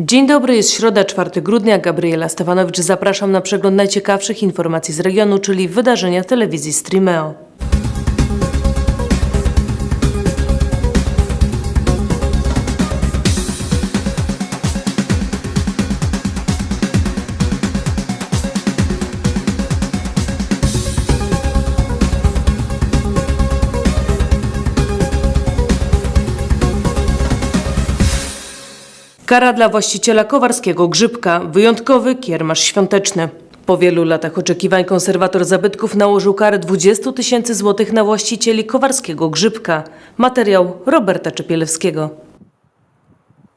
Dzień dobry, jest środa 4 grudnia. Gabriela Stefanowicz, zapraszam na przegląd najciekawszych informacji z regionu, czyli wydarzenia w telewizji Streameo. Kara dla właściciela kowarskiego grzybka. Wyjątkowy kiermasz świąteczny. Po wielu latach oczekiwań konserwator zabytków nałożył karę 20 tysięcy złotych na właścicieli kowarskiego grzybka. Materiał Roberta Czepielewskiego.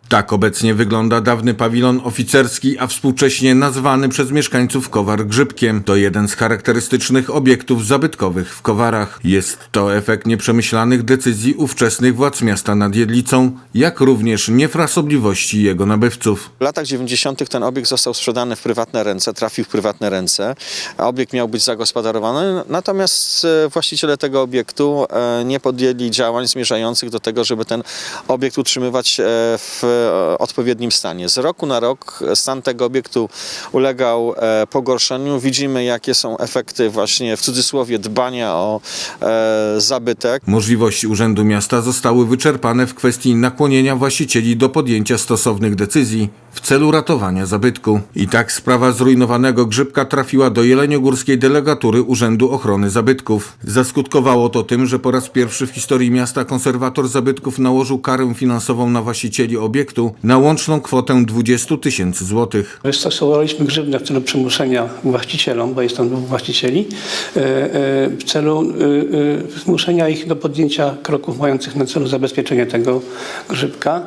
Tak obecnie wygląda dawny pawilon oficerski, a współcześnie nazwany przez mieszkańców Kowar Grzybkiem. To jeden z charakterystycznych obiektów zabytkowych w Kowarach. Jest to efekt nieprzemyślanych decyzji ówczesnych władz miasta nad Jedlicą, jak również niefrasobliwości jego nabywców. W latach 90. ten obiekt został sprzedany w prywatne ręce, trafił w prywatne ręce, obiekt miał być zagospodarowany, natomiast e, właściciele tego obiektu e, nie podjęli działań zmierzających do tego, żeby ten obiekt utrzymywać e, w odpowiednim stanie. Z roku na rok stan tego obiektu ulegał e, pogorszeniu. Widzimy, jakie są efekty właśnie w cudzysłowie dbania o e, zabytek. Możliwości Urzędu Miasta zostały wyczerpane w kwestii nakłonienia właścicieli do podjęcia stosownych decyzji w celu ratowania zabytku. I tak sprawa zrujnowanego grzybka trafiła do Jeleniogórskiej Delegatury Urzędu Ochrony Zabytków. Zaskutkowało to tym, że po raz pierwszy w historii miasta konserwator zabytków nałożył karę finansową na właścicieli obiektu na łączną kwotę 20 tysięcy złotych. Wystosowaliśmy grzywnę w celu przymuszenia właścicielom, bo jest tam dwóch właścicieli, e, e, w celu e, zmuszenia ich do podjęcia kroków mających na celu zabezpieczenie tego grzybka.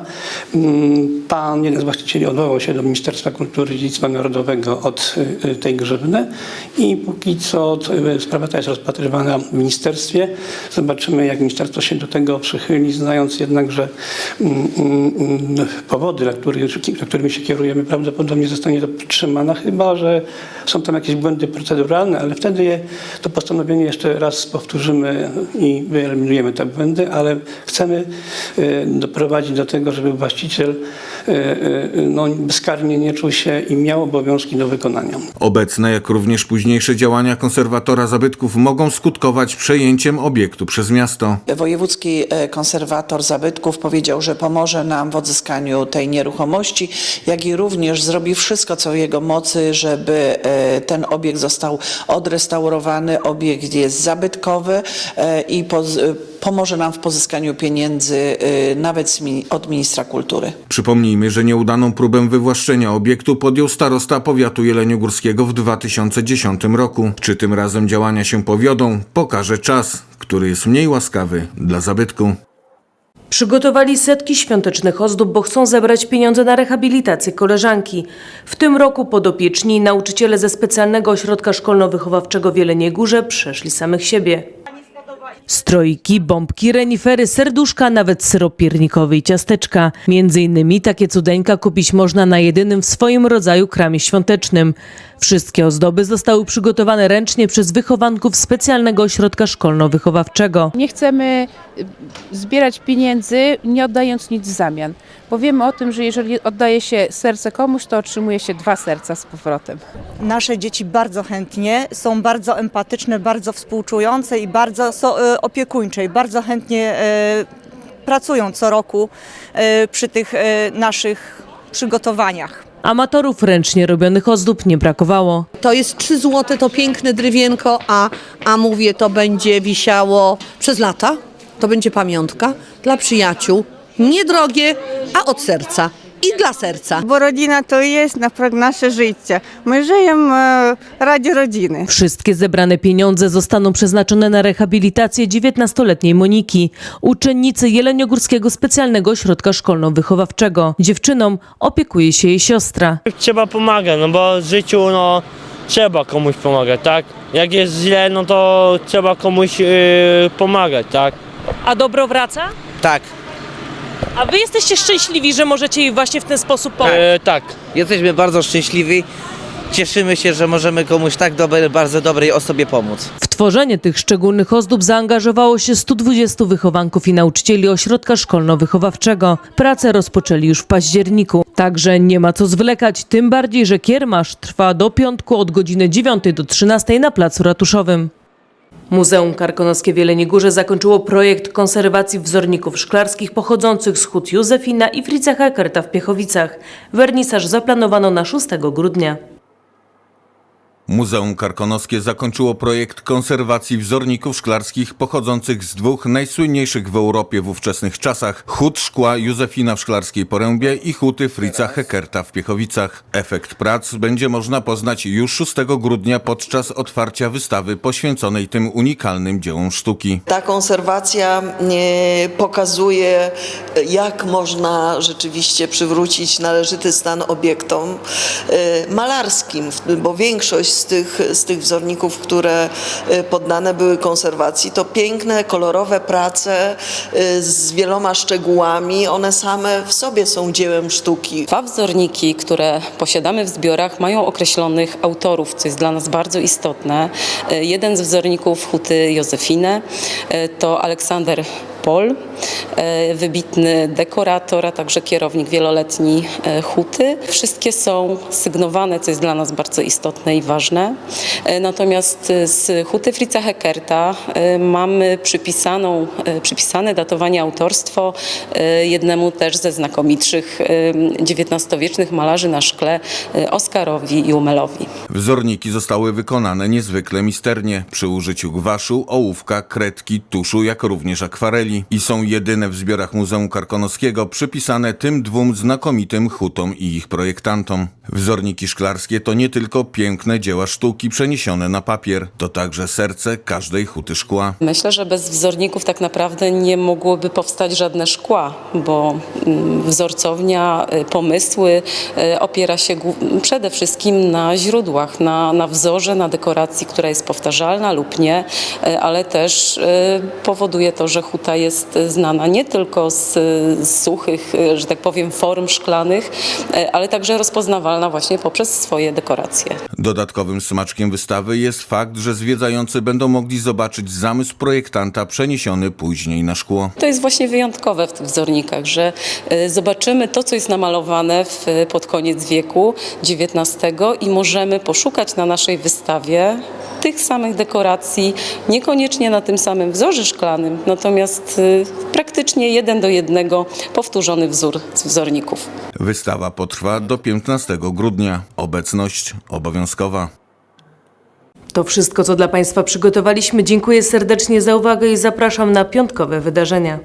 Mm, Pan, jeden z właścicieli odwołał się do Ministerstwa Kultury i Dziedzictwa Narodowego od tej grzywny i póki co sprawa ta jest rozpatrywana w ministerstwie. Zobaczymy, jak ministerstwo się do tego przychyli, znając jednak, że mm, mm, powody, dla których, dla którymi się kierujemy, prawdopodobnie zostanie to podtrzymana, chyba że są tam jakieś błędy proceduralne, ale wtedy je, to postanowienie jeszcze raz powtórzymy i wyeliminujemy te błędy, ale chcemy e, doprowadzić do tego, żeby właściciel e, e, no, bezkarnie nie czuł się i miał obowiązki do wykonania. Obecne, jak również późniejsze działania konserwatora zabytków mogą skutkować przejęciem obiektu przez miasto. Wojewódzki konserwator zabytków powiedział, że pomoże nam w odzyskaniu tej nieruchomości, jak i również zrobi wszystko, co w jego mocy, żeby e, ten obiekt został odrestaurowany. Obiekt jest zabytkowy e, i pomoże nam w pozyskaniu pieniędzy e, nawet od ministra kultury. Przypomnijmy, że nieudaną próbę wywłaszczenia obiektu podjął starosta powiatu jeleniogórskiego w 2010 roku. Czy tym razem działania się powiodą, pokaże czas, który jest mniej łaskawy dla zabytku. Przygotowali setki świątecznych ozdób, bo chcą zebrać pieniądze na rehabilitację koleżanki. W tym roku podopieczni nauczyciele ze specjalnego ośrodka szkolno-wychowawczego w Jeleniej Górze przeszli samych siebie. Strojki, bombki, renifery, serduszka, nawet syrop piernikowy i ciasteczka. Między innymi takie cudeńka kupić można na jedynym w swoim rodzaju kramie świątecznym. Wszystkie ozdoby zostały przygotowane ręcznie przez wychowanków specjalnego ośrodka szkolno-wychowawczego. Nie chcemy y, zbierać pieniędzy, nie oddając nic w zamian. Bo wiemy o tym, że jeżeli oddaje się serce komuś, to otrzymuje się dwa serca z powrotem. Nasze dzieci bardzo chętnie, są bardzo empatyczne, bardzo współczujące i bardzo so, e, opiekuńcze i bardzo chętnie e, pracują co roku e, przy tych e, naszych przygotowaniach. Amatorów ręcznie robionych ozdób nie brakowało. To jest 3 zł, to piękne drewienko, a, a mówię, to będzie wisiało przez lata. To będzie pamiątka dla przyjaciół. Niedrogie, a od serca i dla serca. Bo rodzina to jest nasze życie. My żyjemy e, radzie rodziny. Wszystkie zebrane pieniądze zostaną przeznaczone na rehabilitację 19-letniej Moniki, uczennicy Jeleniogórskiego Specjalnego Ośrodka Szkolno-Wychowawczego. Dziewczyną opiekuje się jej siostra. Trzeba pomagać, no bo w życiu no, trzeba komuś pomagać, tak? Jak jest źle, no to trzeba komuś yy, pomagać, tak? A dobro wraca? Tak, a wy jesteście szczęśliwi, że możecie jej właśnie w ten sposób pomóc? E, tak. jesteśmy bardzo szczęśliwi. Cieszymy się, że możemy komuś tak dobrej, bardzo dobrej osobie pomóc. W stworzenie tych szczególnych ozdób zaangażowało się 120 wychowanków i nauczycieli ośrodka szkolno-wychowawczego. Pracę rozpoczęli już w październiku. Także nie ma co zwlekać, tym bardziej, że kiermasz trwa do piątku od godziny 9 do 13 na placu ratuszowym. Muzeum Karkonoskie w Górze zakończyło projekt konserwacji wzorników szklarskich pochodzących z hut Józefina i Fritza Hackerta w Piechowicach. Wernisaż zaplanowano na 6 grudnia. Muzeum Karkonoskie zakończyło projekt konserwacji wzorników szklarskich pochodzących z dwóch najsłynniejszych w Europie w ówczesnych czasach hut szkła Józefina w Szklarskiej Porębie i huty Fritza Heckerta w Piechowicach. Efekt prac będzie można poznać już 6 grudnia podczas otwarcia wystawy poświęconej tym unikalnym dziełom sztuki. Ta konserwacja e, pokazuje, jak można rzeczywiście przywrócić należyty stan obiektom e, malarskim, bo większość z tych, z tych wzorników, które e, poddane były konserwacji, to piękne, kolorowe prace e, z wieloma szczegółami. One same w sobie są dziełem sztuki. Dwa wzorniki, które posiadamy w zbiorach, mają określonych autorów, co jest dla nas bardzo istotne. E, Jeden z wzorników huty Józefiny e, to Aleksander Pol, e, wybitny dekorator, a także kierownik wieloletni e, huty. Wszystkie są sygnowane, co jest dla nas bardzo istotne i ważne. E, Natomiast z huty Fritza Heckerta mamy przypisaną, przypisane datowanie autorstwo jednemu też ze znakomitszych XIX-wiecznych malarzy na szkle Oskarowi i Umelowi. Wzorniki zostały wykonane niezwykle misternie przy użyciu gwaszu, ołówka, kredki, tuszu, jak również akwareli i są jedyne w zbiorach Muzeum Karkonoskiego przypisane tym dwóm znakomitym hutom i ich projektantom. Wzorniki szklarskie to nie tylko piękne dzieła sztuki przeniesione na papier, to także serce każdej huty szkła. Myślę, że bez wzorników tak naprawdę nie mogłoby powstać żadne szkła, bo mm, wzorcownia, y, pomysły y, opiera się przede wszystkim na źródłach, na, na wzorze, na dekoracji, która jest powtarzalna lub nie, y, ale też y, powoduje to, że huta jest znana nie tylko z, z suchych, że tak powiem, form szklanych, ale także rozpoznawalna właśnie poprzez swoje dekoracje. Dodatkowym smaczkiem wystawy jest fakt, że zwiedzający będą mogli zobaczyć zamysł projektanta przeniesiony później na szkło. To jest właśnie wyjątkowe w tych wzornikach, że zobaczymy to, co jest namalowane w, pod koniec wieku XIX i możemy poszukać na naszej wystawie tych samych dekoracji, niekoniecznie na tym samym wzorze szklanym, natomiast y, praktycznie jeden do jednego powtórzony wzór z wzorników. Wystawa potrwa do 15 grudnia. Obecność obowiązkowa. To wszystko, co dla Państwa przygotowaliśmy. Dziękuję serdecznie za uwagę i zapraszam na piątkowe wydarzenia.